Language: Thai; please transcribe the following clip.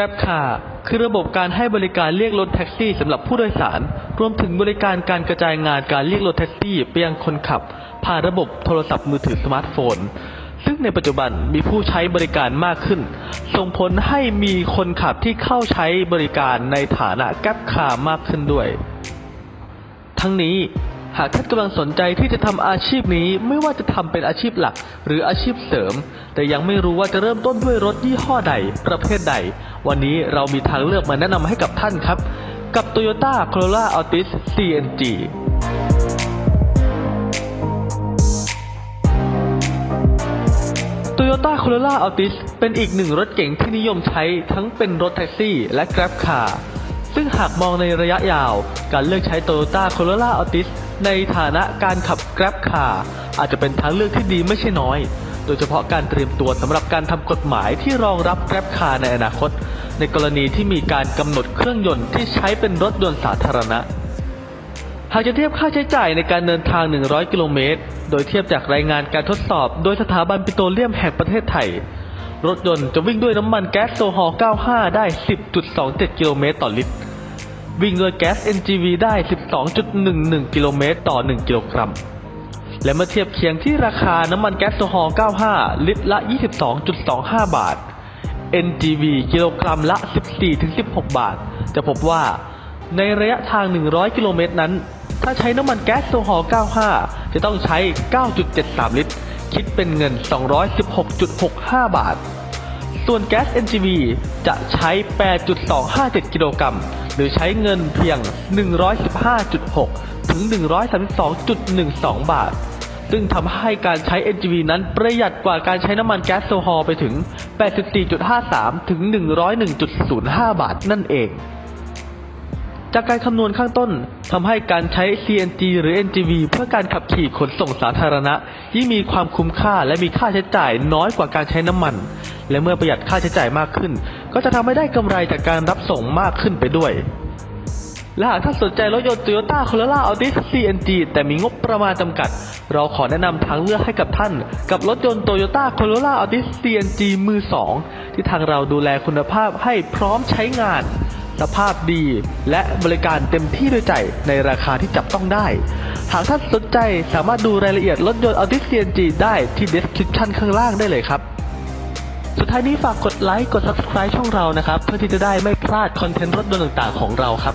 Grab Car คือระบบการให้บริการเรียกรถแท็กซี่สำหรับผู้โดยสาร รวมถึงบริการการกระจายงานการเรียกรถแท็กซี่ไปยังคนขับ ผ่านระบบโทรศัพท์มือถือสมาร์ทโฟน ซึ่งในปัจจุบันมีผู้ใช้บริการมากขึ้น ส่งผลให้มีคนขับที่เข้าใช้บริการในฐานะ Grab Car มากขึ้นด้วย ทั้งนี้ หากท่านกำลังสนใจที่จะทำอาชีพนี้ไม่ว่าจะทำเป็นอาชีพหลักหรืออาชีพเสริม แต่ยังไม่รู้ว่าจะเริ่มต้นด้วยรถยี่ห้อใด ประเภทใด วันนี้เรามีทางเลือกมาแนะนำให้กับท่านครับ กับ Toyota Corolla Altis CNG Toyota Corolla Altis เป็นอีกหนึ่งรถเก๋งที่นิยมใช้ทั้งเป็นรถแท็กซี่และ Grab Car ซึ่งหากมองในระยะยาว การเลือกใช้ Toyota Corolla Altis ในฐานะการขับ Grab Car อาจจะเป็นทางเลือกที่ดีไม่ใช่น้อย โดยเฉพาะการเตรียมตัวสำหรับการทำกฎหมายที่รองรับ Grab Car ในอนาคต ในกรณีที่มีการกำหนดเครื่องยนต์ที่ใช้เป็นรถยนต์สาธารณะ หากจะเทียบค่าใช้จ่ายในการเดินทาง 100 กิโลเมตร โดยเทียบจากรายงานการทดสอบ โดยสถาบันปิโตรเลียมแห่งประเทศไทย รถยนต์จะวิ่งด้วยน้ำมันแก๊สโซฮอล์95 ได้ 10.27 กิโลเมตรต่อลิตร วิ่งด้วยแก๊ส NGV ได้ 12.11 กิโลเมตรต่อ 1 กิโลกรัม และเมื่อเทียบเคียงที่ราคาน้ำมันแก๊สโซฮอล์95 ลิตรละ 22.25 บาท NGV กิโลกรัมละ 14-16 บาท จะพบว่าในระยะทาง 100 กิโลเมตรนั้น ถ้าใช้น้ำมันแก๊สโซฮอล์95 จะต้องใช้ 9.73 ลิตร คิดเป็นเงิน 216.65 บาท ส่วนแก๊ส NGV จะใช้ 8.257 กิโลกรัม รือใช้เงินเพียง 115.6 ถึง 132.12 บาท ซึ่งทำให้การใช้ NGV นั้นประหยัดกว่าการใช้น้ำมันแก๊สโซฮอลไปถึง 84.53 ถึง 101.05 บาทนั่นเอง จากการคำนวณข้างต้นทำให้การใช้ CNG หรือ NGV เพื่อการขับขี่ขนส่งสาธารณะ ยิ่งมีความคุ้มค่าและมีค่าใช้จ่ายน้อยกว่าการใช้น้ำมัน และเมื่อประหยัดค่าใช้จ่ายมากขึ้น ก็จะทำให้ได้กำไรจากการรับส่งมากขึ้นไปด้วย และหากท่านสนใจรถยนต์ Toyota Corolla Altis CNG แต่มีงบประมาณจำกัด เราขอแนะนำทางเลือกให้กับท่าน กับรถยนต์ Toyota Corolla Altis CNG มือ 2 ที่ทางเราดูแลคุณภาพให้พร้อมใช้งานสภาพดีและบริการเต็มที่ด้วยใจในราคาที่จับต้องได้ หากท่านสนใจสามารถดูรายละเอียดรถยนต์ Altis CNG ได้ที่ description ข้างล่างได้เลยครับ ท้ายนี้ฝากกดไลค์กด subscribe ช่องเรานะครับ เพื่อที่จะได้ไม่พลาดคอนเทนต์รถยนต์ต่างๆของเราครับ